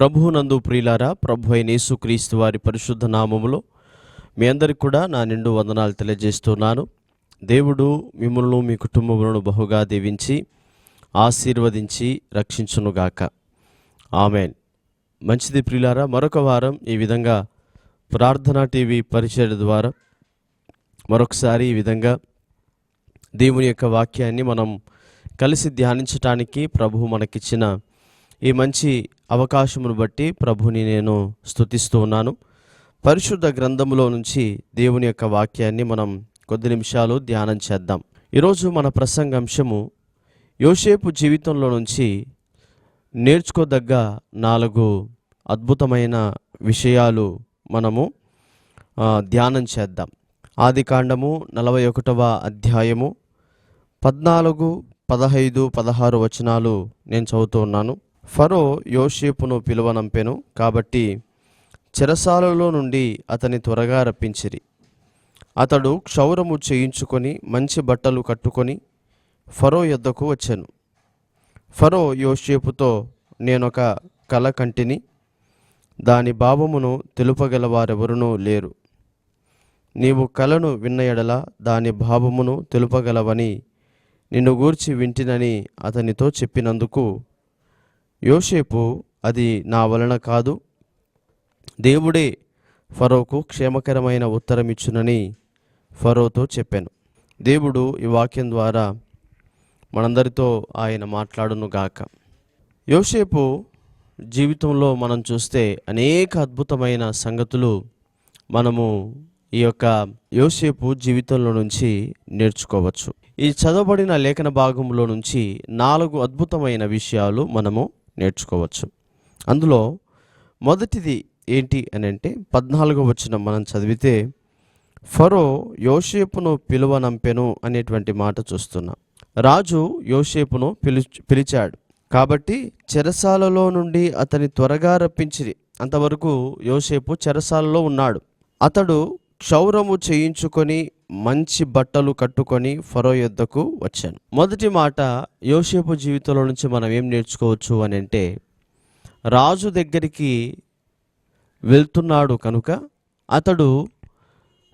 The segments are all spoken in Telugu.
ప్రభువునందు ప్రియులారా ప్రభు అయిన యేసుక్రీస్తు వారి పరిశుద్ధ నామములో మీ అందరికి కూడా నా నిండు వందనాలు తెలియజేస్తున్నాను. దేవుడు మిమ్మల్ని మీ కుటుంబములను బహుగా దీవించి ఆశీర్వదించి రక్షించునుగాక. ఆమెన్. మంచిది ప్రియులారా మరొక వారం ఈ విధంగా ప్రార్థనా టీవీ పరిచయ ద్వారా మరొకసారి ఈ విధంగా దేవుని యొక్క వాక్యాన్ని మనం కలిసి ధ్యానించటానికి ప్రభు మనకిచ్చిన ఈ మంచి అవకాశమును బట్టి ప్రభుని నేను స్తుతిస్తూ ఉన్నాను. పరిశుద్ధ గ్రంథములో నుంచి దేవుని యొక్క వాక్యాన్ని మనం కొద్ది నిమిషాలు ధ్యానం చేద్దాం. ఈరోజు మన ప్రసంగాంశము యోసేపు జీవితంలో నుంచి నేర్చుకోదగ్గ నాలుగు అద్భుతమైన విషయాలు మనము ధ్యానం చేద్దాం. ఆది కాండము నలభై ఒకటవ అధ్యాయము పద్నాలుగు పదహైదు పదహారు వచనాలు నేను చదువుతూ ఉన్నాను. ఫరో యోషేపును పిలువనంపెను కాబట్టి చెరసాలలో నుండి అతని త్వరగా రప్పించిరి. అతడు క్షౌరము చేయించుకొని మంచి బట్టలు కట్టుకొని ఫరో యొద్దకు వచ్చాను. ఫరో యోషేపుతో నేనొక కల కంటిని దాని భావమును తెలుపగలవారెవరునూ లేరు. నీవు కలను విన్న ఎడల దాని భావమును తెలుపగలవని నిన్ను గూర్చి వింటినని అతనితో చెప్పినందుకు యోషేపు అది నా వలన కాదు. దేవుడే ఫరోకు క్షేమకరమైన ఉత్తరం ఇచ్చునని ఫరోతో చెప్పాను. దేవుడు ఈ వాక్యం ద్వారా మనందరితో ఆయన మాట్లాడును గాక. యోసేపు జీవితంలో మనం చూస్తే అనేక అద్భుతమైన సంగతులు మనము ఈ యొక్క యోసేపు జీవితంలో నుంచి నేర్చుకోవచ్చు. ఈ చదవబడిన లేఖన భాగంలో నుంచి నాలుగు అద్భుతమైన విషయాలు మనము నేర్చుకోవచ్చు. అందులో మొదటిది ఏంటి అని అంటే పద్నాలుగో వచ్చిన మనం చదివితే ఫరో యోసేపును పిలువనంపెను అనేటువంటి మాట చూస్తున్నాం. రాజు యోసేపును పిలి పిలిచాడు. కాబట్టి చెరసాలలో నుండి అతని త్వరగా రప్పించిరి. అంతవరకు యోసేపు చెరసాలలో ఉన్నాడు. అతడు క్షౌరము చేయించుకొని మంచి బట్టలు కట్టుకొని ఫరో యుద్ధకు వచ్చాను. మొదటి మాట యోసేపు జీవితంలో నుంచి మనం ఏం నేర్చుకోవచ్చు అని అంటే రాజు దగ్గరికి వెళ్తున్నాడు కనుక అతడు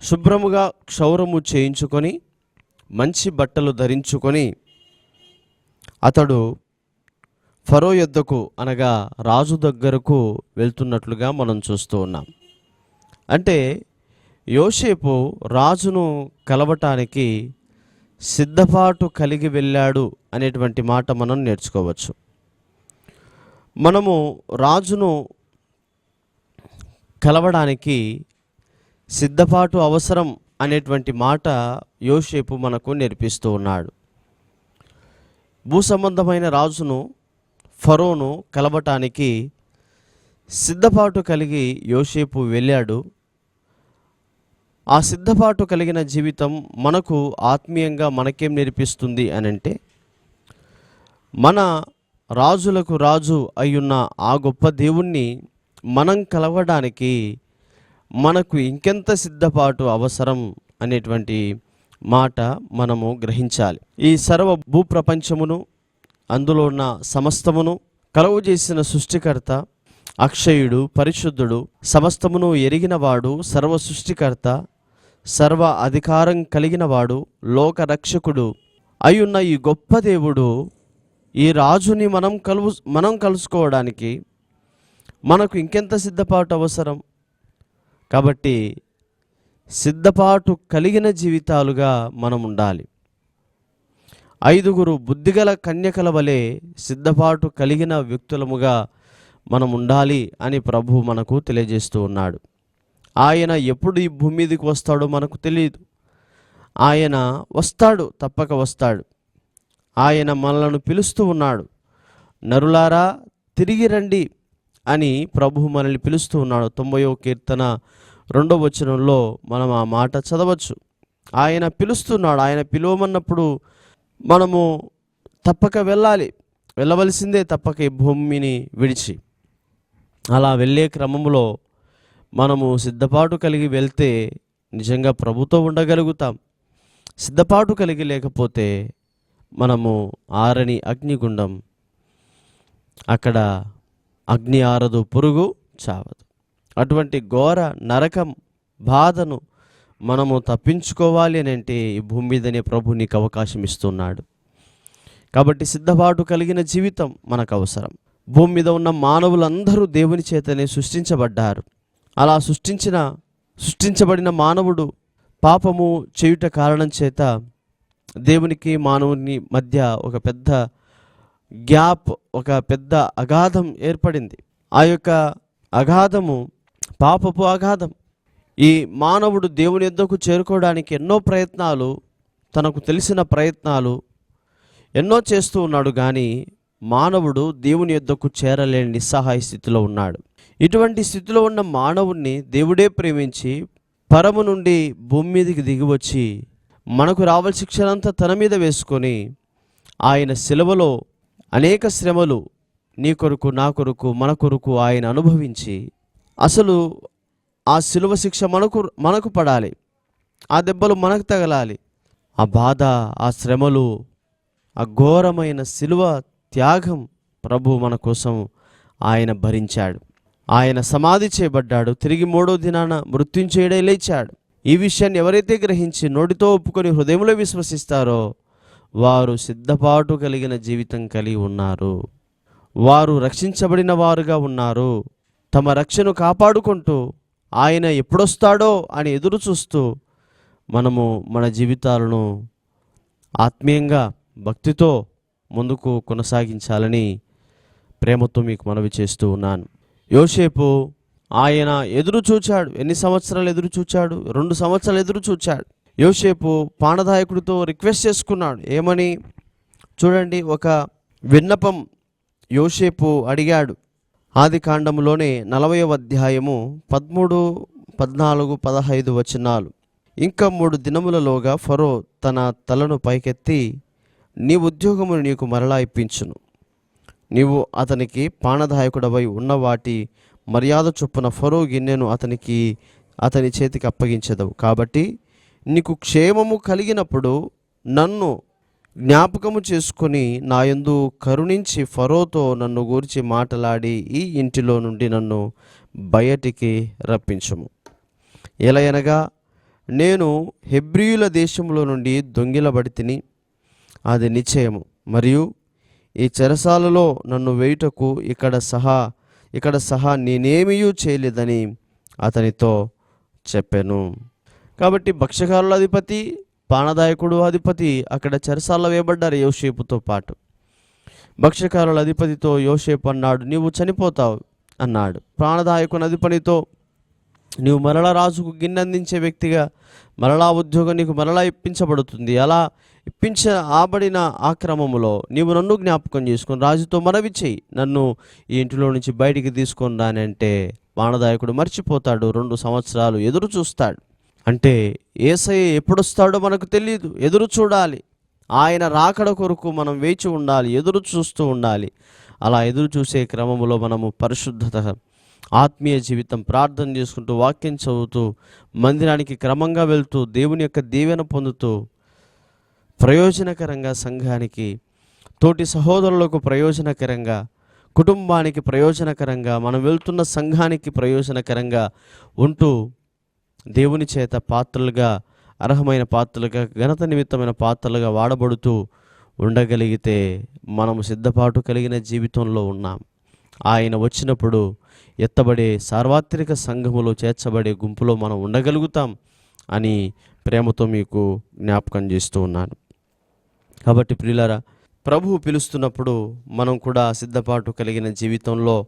శుభ్రముగా క్షౌరము చేయించుకొని మంచి బట్టలు ధరించుకొని అతడు ఫరో యుద్ధకు అనగా రాజు దగ్గరకు వెళ్తున్నట్లుగా మనం చూస్తూ ఉన్నాం. అంటే యోసేపు రాజును కలవటానికి సిద్ధపాటు కలిగి వెళ్ళాడు అనేటువంటి మాట మనం నేర్చుకోవచ్చు. మనము రాజును కలవడానికి సిద్ధపాటు అవసరం అనేటువంటి మాట యోసేపు మనకు నేర్పిస్తూ ఉన్నాడు. భూ సంబంధమైన రాజును ఫరోను కలవటానికి సిద్ధపాటు కలిగి యోసేపు వెళ్ళాడు. ఆ సిద్ధపాటు కలిగిన జీవితం మనకు ఆత్మీయంగా మనకేం నేర్పిస్తుంది అని అంటే మన రాజులకు రాజు అయ్యున్న ఆ గొప్ప దేవుణ్ణి మనం కలవడానికి మనకు ఇంకెంత సిద్ధపాటు అవసరం అనేటువంటి మాట మనము గ్రహించాలి. ఈ సర్వ భూప్రపంచమును అందులో ఉన్న సమస్తమును కలవు చేసిన సృష్టికర్త అక్షయుడు పరిశుద్ధుడు సమస్తమును ఎరిగినవాడు సర్వ సృష్టికర్త సర్వ అధికారం కలిగినవాడు లోకరక్షకుడు అయ్యున్న ఈ గొప్ప దేవుడు ఈ రాజుని మనం కలువు మనం కలుసుకోవడానికి మనకు ఇంకెంత సిద్ధపాటు అవసరం? కాబట్టి సిద్ధపాటు కలిగిన జీవితాలుగా మనం ఉండాలి. ఐదుగురు బుద్ధిగల కన్యకల వలె సిద్ధపాటు కలిగిన వ్యక్తులముగా మనం ఉండాలి అని ప్రభు మనకు తెలియజేస్తూ ఉన్నాడు. ఆయన ఎప్పుడు ఈ భూమి మీదకి వస్తాడో మనకు తెలియదు. ఆయన వస్తాడు తప్పక వస్తాడు. ఆయన మనలను పిలుస్తూ ఉన్నాడు. నరులారా తిరిగి రండి అని ప్రభు మనల్ని పిలుస్తూ ఉన్నాడు. తొంభయో కీర్తన రెండవ వచనంలో మనం ఆ మాట చదవచ్చు. ఆయన పిలుస్తున్నాడు ఆయన పిలువమన్నప్పుడు మనము తప్పక వెళ్ళాలి. వెళ్ళవలసిందే తప్పక ఈ భూమిని విడిచి. అలా వెళ్ళే క్రమంలో మనము సిద్ధపాటు కలిగి వెళ్తే నిజంగా ప్రభుతో ఉండగలుగుతాం. సిద్ధపాటు కలిగి లేకపోతే మనము ఆరని అగ్నిగుండం. అక్కడ అగ్ని ఆరదు పురుగు చావదు. అటువంటి ఘోర నరకం బాధను మనము తప్పించుకోవాలి అని అంటే ఈ భూమి మీదనే ప్రభు నీకు అవకాశం ఇస్తున్నాడు. కాబట్టి సిద్ధపాటు కలిగిన జీవితం మనకు అవసరం. భూమి మీద ఉన్న మానవులందరూ దేవుని చేతనే సృష్టించబడ్డారు. అలా సృష్టించిన సృష్టించబడిన మానవుడు పాపము చేయుట కారణం చేత దేవునికి మానవుని మధ్య ఒక పెద్ద గ్యాప్ ఒక పెద్ద అగాధం ఏర్పడింది. ఆ యొక్క అగాధము పాపపు అగాధం. ఈ మానవుడు దేవుని ఎద్దకు చేరుకోవడానికి ఎన్నో ప్రయత్నాలు తనకు తెలిసిన ప్రయత్నాలు ఎన్నో చేస్తూ ఉన్నాడు. కానీ మానవుడు దేవుని యొద్దకు చేరలేని నిస్సహాయ స్థితిలో ఉన్నాడు. ఇటువంటి స్థితిలో ఉన్న మానవుణ్ణి దేవుడే ప్రేమించి పరము నుండి భూమి మీదకి దిగివచ్చి మనకు రావాల్సిన శిక్షణంతా తన మీద వేసుకొని ఆయన సెలవులో అనేక శ్రమలు నీ కొరకు నా కొరకు మన కొరకు ఆయన అనుభవించి అసలు ఆ శిలువ శిక్ష మనకు మనకు పడాలి. ఆ దెబ్బలు మనకు తగలాలి. ఆ బాధ ఆ శ్రమలు ఆ ఘోరమైన శిలువ త్యాగం ప్రభు మన కోసం ఆయన భరించాడు. ఆయన సమాధి చేయబడ్డాడు. తిరిగి మూడో దినాన మృత్యుంచేయడే లేచాడు. ఈ విషయాన్ని ఎవరైతే గ్రహించి నోటితో ఒప్పుకొని హృదయంలో విశ్వసిస్తారో వారు సిద్ధపాటు కలిగిన జీవితం కలిగి ఉన్నారు. వారు రక్షించబడిన వారుగా ఉన్నారు. తమ రక్షను కాపాడుకుంటూ ఆయన ఎప్పుడొస్తాడో అని ఎదురు చూస్తూ మనము మన జీవితాలను ఆత్మీయంగా భక్తితో ముందుకు కొనసాగించాలని ప్రేమతో మీకు మనవి చేస్తూ ఉన్నాను. యోసేపు ఆయన ఎదురు చూచాడు. ఎన్ని సంవత్సరాలు ఎదురు చూచాడు? రెండు సంవత్సరాలు ఎదురు చూచాడు. యోసేపు పానదాయకుడితో రిక్వెస్ట్ చేసుకున్నాడు. ఏమని? చూడండి ఒక విన్నపం యోసేపు అడిగాడు. ఆది కాండంలోనే నలభై అధ్యాయము పదమూడు పద్నాలుగు పదహైదు వచనాలు. ఇంకా మూడు దినములలోగా ఫరో తన తలను పైకెత్తి నీ ఉద్యోగమును నీకు మరలా ఇప్పించును. నీవు అతనికి పానదాయకుడవై ఉన్న వాటి మర్యాద చొప్పున ఫరో గిన్నెను అతనికి అతని చేతికి అప్పగించదవు. కాబట్టి నీకు క్షేమము కలిగినప్పుడు నన్ను జ్ఞాపకము చేసుకొని నా యందు కరుణించి ఫరోతో నన్ను గూర్చి మాటలాడి ఈ ఇంటిలో నుండి నన్ను బయటికి రప్పించము. ఎలయనగా నేను హెబ్రియుల దేశంలో నుండి దొంగిలబడి తిని అది నిశ్చయము. మరియు ఈ చెరసాలలో నన్ను వేయుటకు ఇక్కడ సహా ఇక్కడ సహా నేనేమీయూ చేయలేదని అతనితో చెప్పాను. కాబట్టి భక్ష్యకారుల అధిపతి పానదాయకుడు అధిపతి అక్కడ చెరసాల వేయబడ్డారు యోషేపుతో పాటు. భక్ష్యకారుల అధిపతితో యోషేపు అన్నాడు నీవు చనిపోతావు అన్నాడు. ప్రాణదాయకుని అధిపతితో నీవు మరలా రాజుకు గిన్నె అందించే వ్యక్తిగా మరలా ఉద్యోగం నీకు మరలా ఇప్పించబడుతుంది. అలా ఇప్పించ ఆబడిన ఆ క్రమములో నీవు నన్ను జ్ఞాపకం చేసుకొని రాజుతో మనవి చెయ్యి నన్ను ఈ ఇంటిలో నుంచి బయటికి తీసుకొని రానంటే బాణదాయకుడు మర్చిపోతాడు రెండు సంవత్సరాలు ఎదురు చూస్తాడు. అంటే ఏసయ్య ఎప్పుడొస్తాడో మనకు తెలియదు ఎదురు చూడాలి. ఆయన రాకడ కొరకు మనం వేచి ఉండాలి ఎదురు చూస్తూ ఉండాలి. అలా ఎదురు చూసే క్రమంలో మనము పరిశుద్ధత ఆత్మీయ జీవితం ప్రార్థన చేసుకుంటూ వాక్యం చదువుతూ మందిరానికి క్రమంగా వెళ్తూ దేవుని యొక్క దీవెన పొందుతూ ప్రయోజనకరంగా సంఘానికి తోటి సహోదరులకు ప్రయోజనకరంగా కుటుంబానికి ప్రయోజనకరంగా మనం వెళ్తున్న సంఘానికి ప్రయోజనకరంగా ఉంటూ దేవుని చేత పాత్రలుగా అర్హమైన పాత్రలుగా ఘనత నిమిత్తమైన పాత్రలుగా వాడబడుతూ ఉండగలిగితే మనము సిద్ధపాటు కలిగిన జీవితంలో ఉన్నాం. ఆయన వచ్చినప్పుడు ఎత్తబడే సార్వత్రిక సంఘములో చేర్చబడే గుంపులో మనం ఉండగలుగుతాం అని ప్రేమతో మీకు జ్ఞాపకం చేస్తూ ఉన్నాను. కాబట్టి ప్రియులారా ప్రభువు పిలుస్తున్నప్పుడు మనం కూడా సిద్ధపాటు కలిగిన జీవితంలో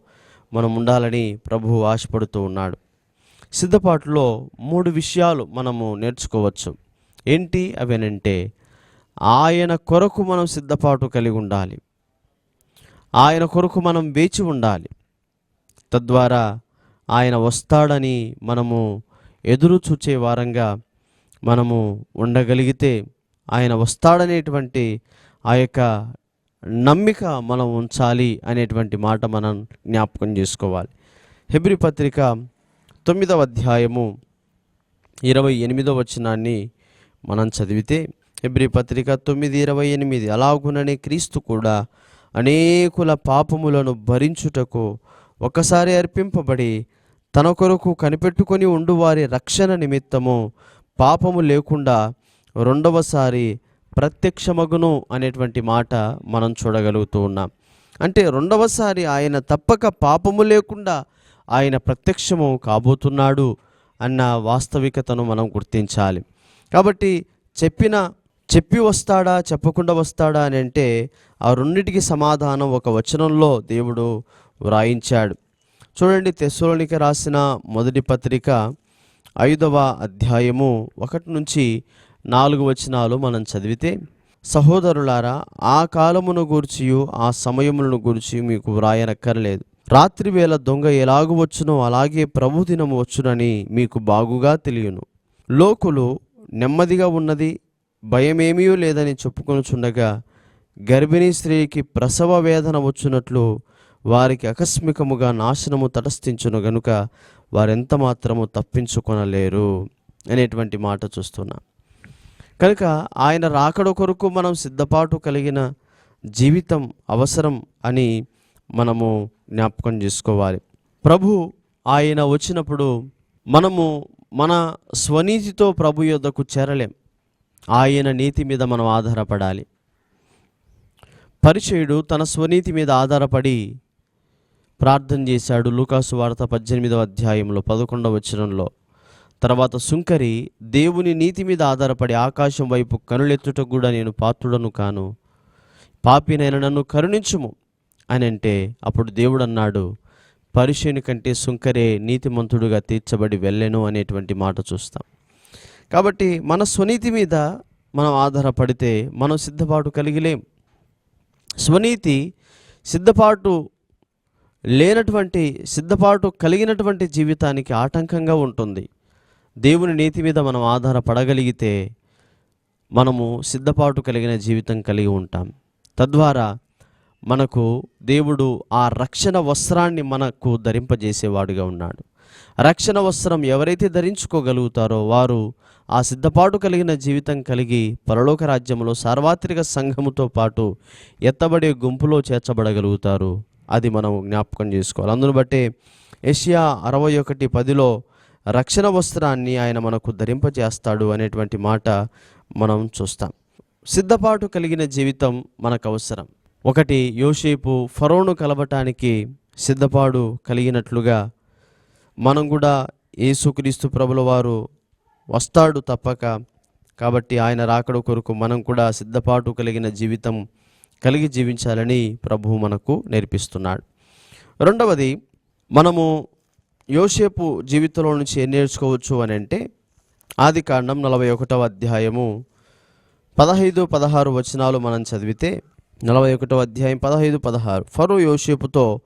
మనం ఉండాలని ప్రభువు ఆశపడుతూ ఉన్నాడు. సిద్ధపాటులో మూడు విషయాలు మనము నేర్చుకోవచ్చు. ఏంటి? అవేనంటే ఆయన కొరకు మనం సిద్ధపాటు కలిగి ఉండాలి. ఆయన కొరకు మనం వేచి ఉండాలి. తద్వారా ఆయన వస్తాడని మనము ఎదురు చూచే వారంగా మనము ఉండగలిగితే ఆయన వస్తాడనేటువంటి ఆ యొక్క నమ్మిక మనం ఉంచాలి అనేటువంటి మాట మనం జ్ఞాపకం చేసుకోవాలి. హెబ్రి పత్రిక తొమ్మిదవ అధ్యాయము ఇరవై ఎనిమిదవ వచనాన్ని మనం చదివితే హెబ్రి పత్రిక తొమ్మిది ఇరవై ఎనిమిది అలాగుననే క్రీస్తు కూడా అనేకుల పాపములను భరించుటకు ఒకసారి అర్పింపబడి తన కొరకు కనిపెట్టుకొని ఉండువారి రక్షణ నిమిత్తము పాపము లేకుండా రెండవసారి ప్రత్యక్షమగును అనేటువంటి మాట మనం చూడగలుగుతూ ఉన్నాం. అంటే రెండవసారి ఆయన తప్పక పాపము లేకుండా ఆయన ప్రత్యక్షము కాబోతున్నాడు అన్న వాస్తవికతను మనం గుర్తించాలి. కాబట్టి చెప్పిన చెప్పి వస్తాడా చెప్పకుండా వస్తాడా అని అంటే ఆ రెండిటికి సమాధానం ఒక వచనంలో దేవుడు వ్రాయించాడు. చూడండి తెస్సలోనికి రాసిన మొదటి పత్రిక ఐదవ అధ్యాయము ఒకటి నుంచి నాలుగు వచనాలు మనం చదివితే సహోదరులారా ఆ కాలమును గూర్చియు ఆ సమయములను గూర్చి మీకు వ్రాయనక్కర్లేదు. రాత్రి వేళ దొంగ ఎలాగు వచ్చునో అలాగే ప్రభుదినము వచ్చునని మీకు బాగుగా తెలియను. లోకులు నెమ్మదిగా ఉన్నది భయమేమీ లేదని చెప్పుకొనుచుండగా గర్భిణీ స్త్రీకి ప్రసవ వేదన వచ్చునట్లు వారికి ఆకస్మికముగా నాశనము తటస్థించును గనుక వారెంత మాత్రము తప్పించుకొనలేరు అనేటువంటి మాట చూస్తున్నాం. కనుక ఆయన రాకడ కొరకు మనం సిద్ధపాటు కలిగిన జీవితం అవసరం అని మనము జ్ఞాపకం చేసుకోవాలి. ప్రభు ఆయన వచ్చినప్పుడు మనము మన స్వనీతితో ప్రభు యొద్దకు చేరలేం. ఆయన నీతి మీద మనం ఆధారపడాలి. పరిచయుడు తన స్వనీతి మీద ఆధారపడి ప్రార్థన చేశాడు. లూకాసు వార్త పద్దెనిమిదవ అధ్యాయంలో పదకొండవ వచనంలో. తర్వాత సుంకరి దేవుని నీతి మీద ఆధారపడి ఆకాశం వైపు కనులెత్తుట కూడా నేను పాత్రుడను కాను. పాపినైన నన్ను కరుణించుము అని అంటే అప్పుడు దేవుడు అన్నాడు పరిశుని కంటే సుంకరే నీతిమంతుడుగా తీర్చబడి వెళ్ళెను అనేటువంటి మాట చూస్తాం. కాబట్టి మన స్వనీతి మీద మనం ఆధారపడితే మనం సిద్ధపాటు కలిగిలేం. స్వనీతి సిద్ధపాటు లేనటువంటి సిద్ధపాటు కలిగినటువంటి జీవితానికి ఆటంకంగా ఉంటుంది. దేవుని నీతి మీద మనం ఆధారపడగలిగితే మనము సిద్ధపాటు కలిగిన జీవితం కలిగి ఉంటాం. తద్వారా మనకు దేవుడు ఆ రక్షణ వస్త్రాన్ని మనకు ధరింపజేసేవాడుగా ఉన్నాడు. రక్షణ వస్త్రం ఎవరైతే ధరించుకోగలుగుతారో వారు ఆ సిద్ధపాటు కలిగిన జీవితం కలిగి పరలోక రాజ్యంలో సార్వత్రిక సంఘముతో పాటు ఎత్తబడే గుంపులో చేర్చబడగలుగుతారు. అది మనం జ్ఞాపకం చేసుకోవాలి. అందును బట్టే ఏషియా అరవై ఒకటి పదిలో రక్షణ వస్త్రాన్ని ఆయన మనకు ధరింపజేస్తాడు అనేటువంటి మాట మనం చూస్తాం. సిద్ధపాటు కలిగిన జీవితం మనకు అవసరం. ఒకటి యోసేపు ఫరోను కలవటానికి సిద్ధపాటు కలిగినట్లుగా మనం కూడా యేసుక్రీస్తు ప్రభుల వారు వస్తాడు తప్పక. కాబట్టి ఆయన రాకడ కొరకు మనం కూడా సిద్ధపాటు కలిగిన జీవితం కలిగి జీవించాలని ప్రభువు మనకు నేర్పిస్తున్నాడు. రెండవది మనము యోసేపు జీవితంలో నుంచి ఏం నేర్చుకోవచ్చు అని అంటే ఆది కాండం నలభై ఒకటవ అధ్యాయము పదహైదు పదహారు వచనాలు మనం చదివితే నలభై ఒకటవ అధ్యాయం పదహైదు పదహారు. ఫరో యోసేపుతో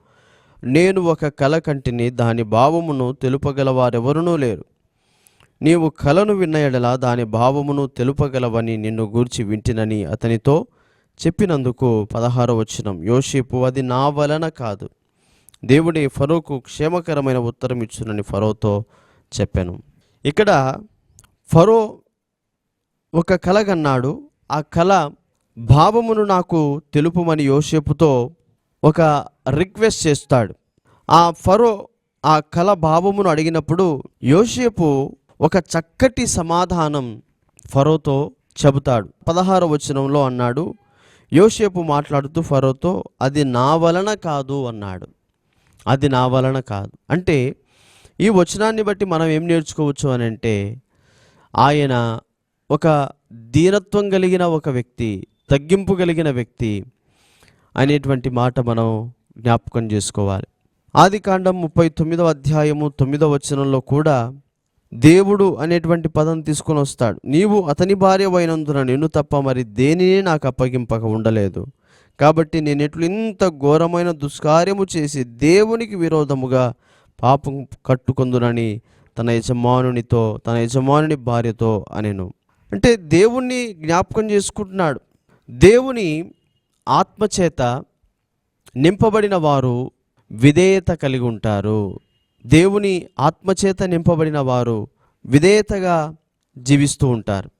నేను ఒక కల కంటిని దాని భావమును తెలుపగల వారెవరునూ లేరు. నీవు కలను విన్న ఎడల దాని భావమును తెలుపగలవని నిన్ను గూర్చి వింటినని అతనితో చెప్పినందుకు పదహారు వచనం. యోసేపు అది నా వలన కాదు. దేవుడే ఫరోకు క్షేమకరమైన ఉత్తరం ఇచ్చునని ఫరోతో చెప్పాను. ఇక్కడ ఫరో ఒక కల కన్నాడు. ఆ కళ భావమును నాకు తెలుపుమని యోసేపుతో ఒక రిక్వెస్ట్ చేస్తాడు. ఆ ఫరో ఆ కళ భావమును అడిగినప్పుడు యోసేపు ఒక చక్కటి సమాధానం ఫరోతో చెబుతాడు. పదహార వచనంలో అన్నాడు. యోసేపు మాట్లాడుతూ ఫరోతో అది నా వలన కాదు అన్నాడు. అది నా వలన కాదు. అంటే ఈ వచనాన్ని బట్టి మనం ఏం నేర్చుకోవచ్చు అని అంటే ఆయన ఒక దీనత్వం కలిగిన ఒక వ్యక్తి తగ్గింపు కలిగిన వ్యక్తి అనేటువంటి మాట మనం జ్ఞాపకం చేసుకోవాలి. ఆది కాండం ముప్పై తొమ్మిదవ అధ్యాయము తొమ్మిదవ వచనంలో కూడా దేవుడు అనేటువంటి పదం తీసుకొని వస్తాడు. నీవు అతని భార్య అయినందున నిన్ను తప్ప మరి దేనిని నాకు అప్పగింపక ఉండలేదు. కాబట్టి నేను ఎట్లు ఇంత ఘోరమైన దుష్కార్యము చేసి దేవునికి విరోధముగా పాపం కట్టుకుందునని తన యజమానునితో తన యజమానుని భార్యతో అనేను. అంటే దేవుణ్ణి జ్ఞాపకం చేసుకుంటున్నాడు. దేవుని ఆత్మచేత నింపబడిన వారు విధేయత కలిగి ఉంటారు. దేవుని ఆత్మచేత నింపబడిన వారు విధేయతగా జీవిస్తూ ఉంటారు.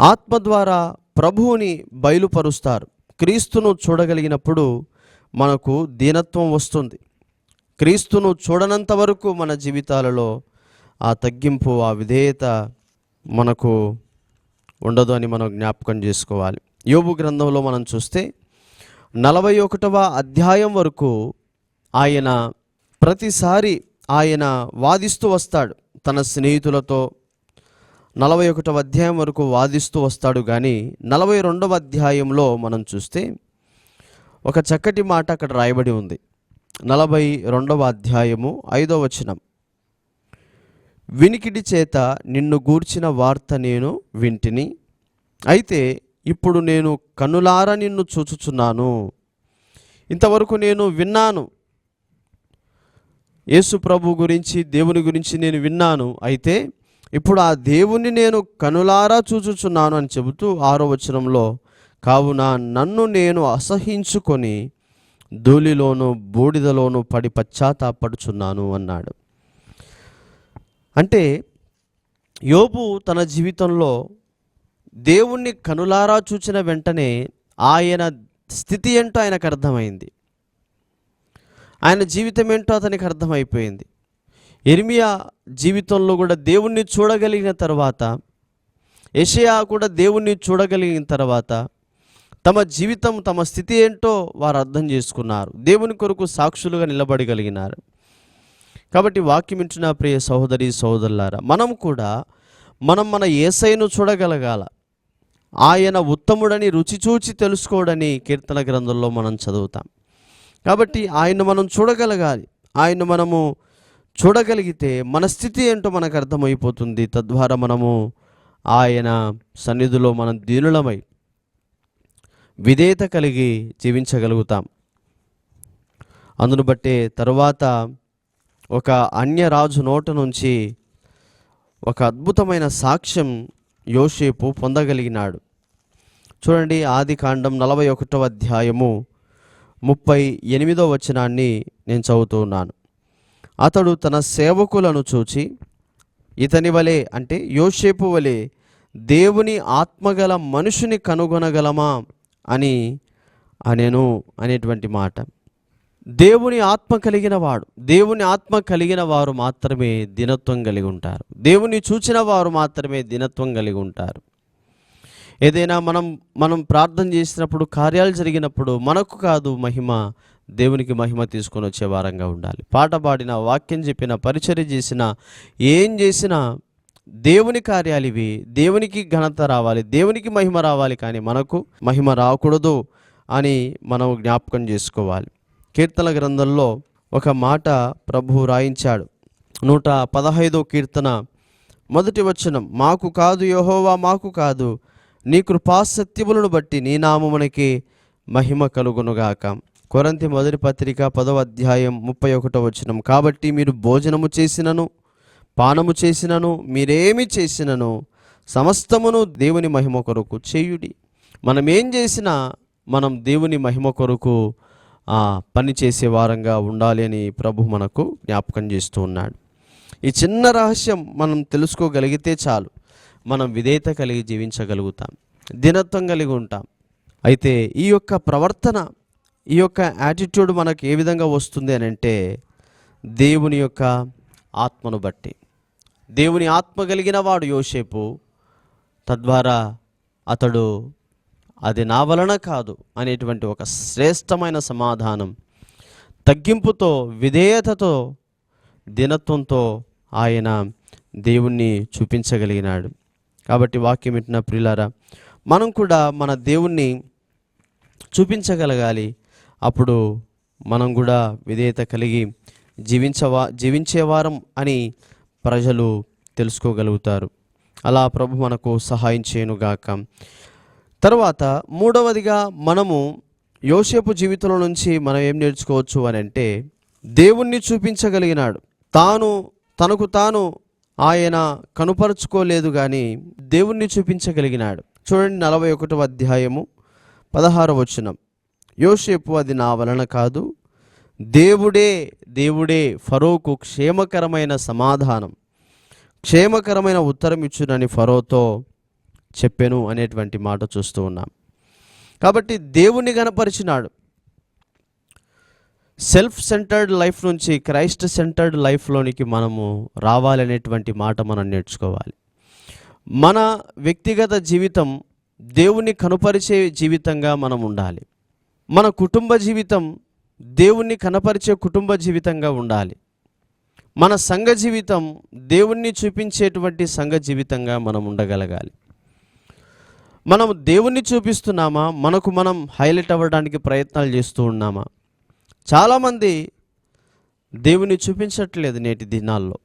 ఆత్మ ద్వారా ప్రభువుని బయలుపరుస్తారు. క్రీస్తును చూడగలిగినప్పుడు మనకు దీనత్వం వస్తుంది. క్రీస్తును చూడనంత వరకు మన జీవితాలలో ఆ తగ్గింపు ఆ విధేయత మనకు ఉండదు అని మనం జ్ఞాపకం చేసుకోవాలి. యోబు గ్రంథంలో మనం చూస్తే నలభై ఒకటవ అధ్యాయం వరకు ఆయన ప్రతిసారి ఆయన వాదిస్తూ వస్తాడు తన స్నేహితులతో నలభై ఒకటవ అధ్యాయం వరకు వాదిస్తూ వస్తాడు కానీ నలభై రెండవ అధ్యాయంలో మనం చూస్తే ఒక చక్కటి మాట అక్కడ రాయబడి ఉంది. నలభై రెండవ అధ్యాయము ఐదవ వచనం. వినికిడి చేత నిన్ను గూర్చిన వార్త నేను వింటిని. అయితే ఇప్పుడు నేను కన్నులారా నిన్ను చూచుచున్నాను. ఇంతవరకు నేను విన్నాను. యేసు ప్రభు గురించి దేవుని గురించి నేను విన్నాను. అయితే ఇప్పుడు ఆ దేవుణ్ణి నేను కనులారా చూచుచున్నాను అని చెబుతూ ఆరో వచనంలో కావున నన్ను నేను అసహించుకొని ధూళిలోను బూడిదలోను పడి పశ్చాత్తాపడుచున్నాను అన్నాడు. అంటే యోబు తన జీవితంలో దేవుణ్ణి కనులారా చూచిన వెంటనే ఆయన స్థితి ఏంటో ఆయనకు అర్థమైంది. ఆయన జీవితం ఏంటో అతనికి అర్థమైపోయింది. ఎర్మియా జీవితంలో కూడా దేవుణ్ణి చూడగలిగిన తర్వాత యెషయా కూడా దేవుణ్ణి చూడగలిగిన తర్వాత తమ జీవితం తమ స్థితి ఏంటో వారు అర్థం చేసుకున్నారు. దేవుని కొరకు సాక్షులుగా నిలబడగలిగినారు. కాబట్టి వాక్యం వింటున్న ప్రియ సహోదరి సహోదరులారా మనం కూడా మనం మన ఏసైను చూడగలగాల. ఆయన ఉత్తముడని రుచి చూచి తెలుసుకోడని కీర్తన గ్రంథంలో మనం చదువుతాం. కాబట్టి ఆయన మనం చూడగలగాలి. ఆయన మనము చూడగలిగితే మన స్థితి ఏంటో మనకు అర్థమైపోతుంది. తద్వారా మనము ఆయన సన్నిధిలో మనం దీనులమై విధేయత కలిగి జీవించగలుగుతాం. అందును బట్టే తరువాత ఒక అన్య రాజు నోట నుంచి ఒక అద్భుతమైన సాక్ష్యం యోషేపు పొందగలిగినాడు. చూడండి ఆది కాండం నలభై ఒకటవ అధ్యాయము ముప్పై ఎనిమిదో వచనాన్ని నేను చదువుతూ ఉన్నాను అతడు తన సేవకులను చూచి ఇతని వలె అంటే యోషేపు వలె దేవుని ఆత్మగల మనుషుని కనుగొనగలమా అని అనేను అనేటువంటి మాట. దేవుని ఆత్మ కలిగిన వాడు దేవుని ఆత్మ కలిగిన వారు మాత్రమే దినత్వం కలిగి ఉంటారు. దేవుని చూచిన వారు మాత్రమే దినత్వం కలిగి ఉంటారు. ఏదైనా మనం మనం ప్రార్థన చేసినప్పుడు కార్యాలు జరిగినప్పుడు మనకు కాదు మహిమ దేవునికి మహిమ తీసుకొని వచ్చే వారంగా ఉండాలి. పాట పాడిన వాక్యం చెప్పిన పరిచర్య చేసిన ఏం చేసినా దేవుని కార్యాలు ఇవి. దేవునికి ఘనత రావాలి దేవునికి మహిమ రావాలి కానీ మనకు మహిమ రాకూడదు అని మనం జ్ఞాపకం చేసుకోవాలి. కీర్తన గ్రంథంలో ఒక మాట ప్రభువు రాయించాడు. నూట పదహైదో కీర్తన మొదటి వచనం మాకు కాదు యహోవా మాకు కాదు. నీ కృపాసత్యములను బట్టి నీ నామమునకి మహిమ కలుగునుగాక. కొరంతి మొదటి పత్రిక పదవ అధ్యాయం ముప్పై ఒకటో వచనం. కాబట్టి మీరు భోజనము చేసినను పానము చేసినను మీరేమి చేసినను సమస్తమును దేవుని మహిమ కొరకు చేయుడి. మనం ఏం చేసినా మనం దేవుని మహిమ కొరకు పని చేసే వారంగా ఉండాలి అని ప్రభు మనకు జ్ఞాపకం చేస్తూ ఉన్నాడు. ఈ చిన్న రహస్యం మనం తెలుసుకోగలిగితే చాలు. మనం విధేయత కలిగి జీవించగలుగుతాం దినత్వం కలిగి ఉంటాం. అయితే ఈ యొక్క ప్రవర్తన ఈ యొక్క యాటిట్యూడ్ మనకు ఏ విధంగా వస్తుంది అని అంటే దేవుని యొక్క ఆత్మను బట్టి. దేవుని ఆత్మ కలిగిన వాడు యోసేపు తద్వారా అతడు అది నా వలన కాదు అనేటువంటి ఒక శ్రేష్టమైన సమాధానం తగ్గింపుతో విధేయతతో దినత్వంతో ఆయన దేవుణ్ణి చూపించగలిగినాడు. కాబట్టి వాక్యం ఇట్టిన ప్రియులారా మనం కూడా మన దేవుణ్ణి చూపించగలగాలి అప్పుడు మనం కూడా విధేయత కలిగి జీవించవా జీవించేవారం అని ప్రజలు తెలుసుకోగలుగుతారు. అలా ప్రభు మనకు సహాయం చేయనుగాక. తర్వాత మూడవదిగా మనము యోసేపు జీవితంలో నుంచి మనం ఏం నేర్చుకోవచ్చు అని అంటే దేవుణ్ణి చూపించగలిగినాడు. తాను తనకు తాను ఆయన కనుపరుచుకోలేదు కానీ దేవుణ్ణి చూపించగలిగినాడు. చూడండి నలభై ఒకటవ అధ్యాయము పదహారవ వచనం. యోసేపు అది నా వలన కాదు. దేవుడే దేవుడే ఫరోకు క్షేమకరమైన సమాధానం. క్షేమకరమైన ఉత్తరం ఇచ్చునని ఫరోతో చెప్పెను అనేటువంటి మాట చూస్తూ ఉన్నాం. కాబట్టి దేవుణ్ణి గనపరిచినాడు. సెల్ఫ్ సెంటర్డ్ లైఫ్ నుంచి క్రైస్ట్ సెంటర్డ్ లైఫ్లోనికి మనము రావాలనేటువంటి మాట మనం నేర్చుకోవాలి. మన వ్యక్తిగత జీవితం దేవుని కనుపరిచే జీవితంగా మనం ఉండాలి. మన కుటుంబ జీవితం దేవుణ్ణి కనపరిచే కుటుంబ జీవితంగా ఉండాలి. మన సంఘ జీవితం దేవుణ్ణి చూపించేటువంటి సంఘ జీవితంగా మనం ఉండగలగాలి. మనం దేవుణ్ణి చూపిస్తున్నామా? మనకు మనం హైలైట్ అవ్వడానికి ప్రయత్నాలు చేస్తూ ఉన్నామా? చాలామంది దేవుని చూపించట్లేదు నేటి దినాల్లో.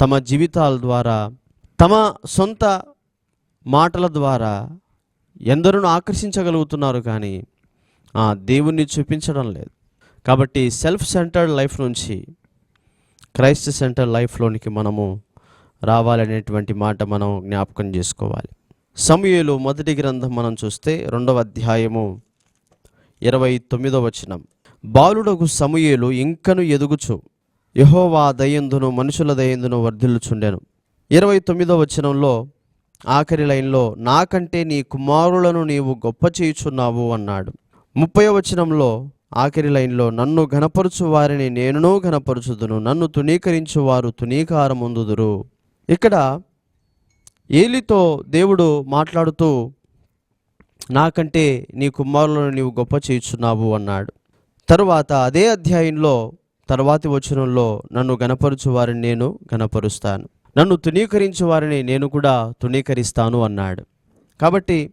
తమ జీవితాల ద్వారా తమ సొంత మాటల ద్వారా ఎందరును ఆకర్షించగలుగుతున్నారు కానీ దేవుణ్ణి చూపించడం లేదు. కాబట్టి సెల్ఫ్ సెంటర్డ్ లైఫ్ నుంచి క్రైస్ట్ సెంటర్ లైఫ్లోనికి మనము రావాలనేటువంటి మాట మనం జ్ఞాపకం చేసుకోవాలి. సమయలు మొదటి గ్రంథం మనం చూస్తే రెండవ అధ్యాయము ఇరవై తొమ్మిదవ వచనం. బాలుడకు సమయలు ఇంకను ఎదుగుచు. యహోవా దయందును మనుషుల దయందును వర్ధిల్లుచుండెను. ఇరవై తొమ్మిదవ వచనంలో ఆఖరి లైన్లో నాకంటే నీ కుమారులను నీవు గొప్ప చేయుచున్నావు అన్నాడు. ముప్పై వచనంలో ఆఖరి లైన్లో నన్ను ఘనపరుచు వారిని నేనునూ ఘనపరుచుదును నన్ను తునీకరించు వారు తునీకారముందుదురు ఇక్కడ ఏలితో దేవుడు మాట్లాడుతూ నాకంటే నీ కుమారులను నీవు గొప్ప చేయుచున్నావు అన్నాడు. తరువాత అదే అధ్యాయంలో తర్వాతి వచనంలో నన్ను గణపరుచు వారిని నేను గణపరుస్తాను నన్ను తునీకరించు వారిని నేను కూడా తునీకరిస్తాను అన్నాడు. కాబట్టి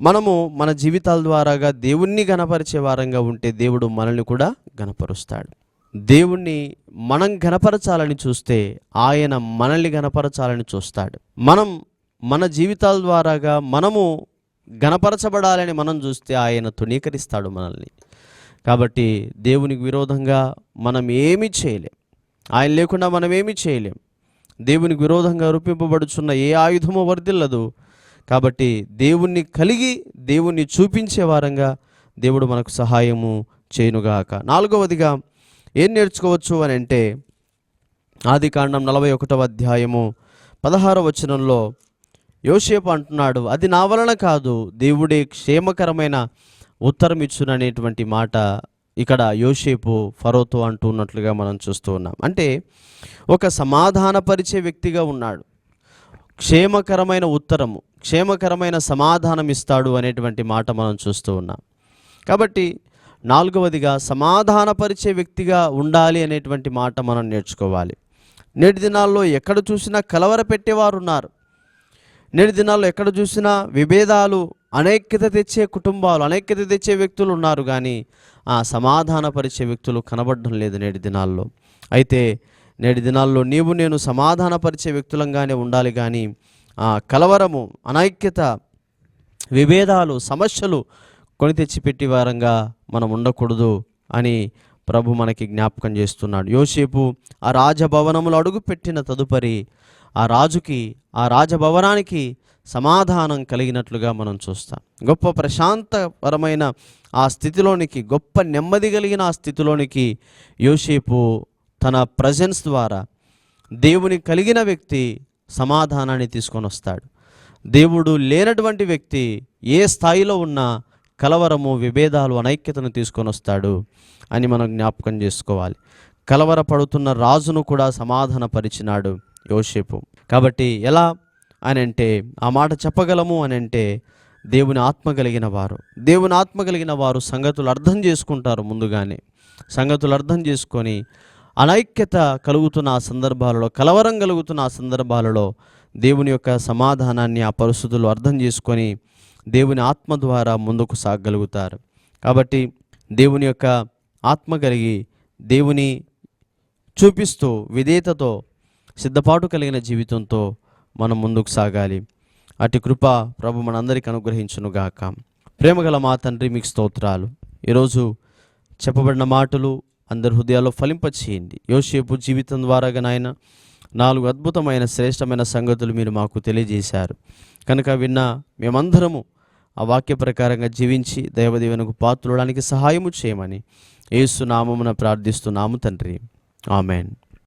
మనము మన జీవితాల ద్వారాగా దేవుణ్ణి గనపరిచే వారంగా ఉంటే దేవుడు మనల్ని కూడా గనపరుస్తాడు దేవుణ్ణి మనం గనపరచాలని చూస్తే ఆయన మనల్ని గనపరచాలని చూస్తాడు. మనం మన జీవితాల ద్వారాగా మనము గనపరచబడాలని మనం చూస్తే ఆయన తుణీకరిస్తాడు మనల్ని. కాబట్టి దేవునికి విరోధంగా మనం ఏమీ చేయలేం. ఆయన లేకుండా మనం ఏమీ చేయలేం. దేవునికి విరోధంగా రూపింపబడుచున్న ఏ ఆయుధము వర్దిల్లదు కాబట్టి దేవుణ్ణి కలిగి దేవుణ్ణి చూపించే వారంగా దేవుడు మనకు సహాయము చేయునుగాక. నాలుగవదిగా ఏం నేర్చుకోవచ్చు అని అంటే ఆది కాండం నలభై ఒకటవ అధ్యాయము పదహారవ వచనంలో యోసేపు అంటున్నాడు అది నా వలన కాదు దేవుడే క్షేమకరమైన ఉత్తరం ఇచ్చుననేటువంటి మాట ఇక్కడ యోసేపు ఫరోతో అంటున్నట్లుగా మనం చూస్తూ ఉన్నాం. అంటే ఒక సమాధానపరిచే వ్యక్తిగా ఉన్నాడు. క్షేమకరమైన ఉత్తరము. క్షేమకరమైన సమాధానం ఇస్తాడు అనేటువంటి మాట మనం చూస్తూ ఉన్నాం. కాబట్టి నాలుగవదిగా సమాధానపరిచే వ్యక్తిగా ఉండాలి అనేటువంటి మాట మనం నేర్చుకోవాలి. నేటి దినాల్లో ఎక్కడ చూసినా కలవర పెట్టేవారు ఉన్నారు నేటి దినాల్లో ఎక్కడ చూసినా విభేదాలు అనైక్యత తెచ్చే కుటుంబాలు అనైక్యత తెచ్చే వ్యక్తులు ఉన్నారు కానీ ఆ సమాధానపరిచే వ్యక్తులు కనబడడం లేదు నేటి దినాల్లో. అయితే నేటి దినాల్లో నీవు నేను సమాధానపరిచే వ్యక్తులంగానే ఉండాలి కానీ కలవరము అనైక్యత విభేదాలు సమస్యలు కొని తెచ్చిపెట్టి వారంగా మనం ఉండకూడదు అని ప్రభు మనకి జ్ఞాపకం చేస్తున్నాడు. యోసేపు ఆ రాజభవనములు అడుగుపెట్టిన తదుపరి ఆ రాజుకి ఆ రాజభవనానికి సమాధానం కలిగినట్లుగా మనం చూస్తాం. గొప్ప ప్రశాంతపరమైన ఆ స్థితిలోనికి గొప్ప నెమ్మది కలిగిన ఆ స్థితిలోనికి యోసేపు తన ప్రజెన్స్ ద్వారా దేవుని కలిగిన వ్యక్తి సమాధానాన్ని తీసుకొని వస్తాడు. దేవుడు లేనటువంటి వ్యక్తి ఏ స్థాయిలో ఉన్నా కలవరము విభేదాలు అనైక్యతను తీసుకొని వస్తాడు అని మనం జ్ఞాపకం చేసుకోవాలి. కలవరపడుతున్న రాజును కూడా సమాధానపరిచినాడు యోసేపు. కాబట్టి ఎలా అని అంటే ఆ మాట చెప్పగలము అని అంటే దేవుని ఆత్మ కలిగిన వారు. దేవుని ఆత్మ కలిగిన వారు సంగతులు అర్థం చేసుకుంటారు ముందుగానే. సంగతులు అర్థం చేసుకొని అనైక్యత కలుగుతున్న ఆ సందర్భాలలో కలవరం కలుగుతున్న ఆ సందర్భాలలో దేవుని యొక్క సమాధానాన్ని ఆ పరిస్థితులు అర్థం చేసుకొని దేవుని ఆత్మ ద్వారా ముందుకు సాగగలుగుతారు కాబట్టి దేవుని యొక్క ఆత్మ కలిగి దేవుని చూపిస్తూ విధేయతతో సిద్ధపాటు కలిగిన జీవితంతో మనం ముందుకు సాగాలి. అటు కృప ప్రభు మనందరికి అనుగ్రహించునుగాక. ప్రేమగల మా తండ్రి మీకు స్తోత్రాలు. ఈరోజు చెప్పబడిన మాటలు అందరి హృదయాల్లో ఫలింపచేయండి. యోసేపు జీవితం ద్వారాగా నాయన నాలుగు అద్భుతమైన శ్రేష్టమైన సంగతులు మీరు మాకు తెలియజేశారు. కనుక విన్న మేమందరము ఆ వాక్య ప్రకారంగా జీవించి దైవదేవునకు పాత్రడానికి సహాయము చేయమని ఏసునామమున ప్రార్థిస్తున్నాము తండ్రి. ఆమెన్.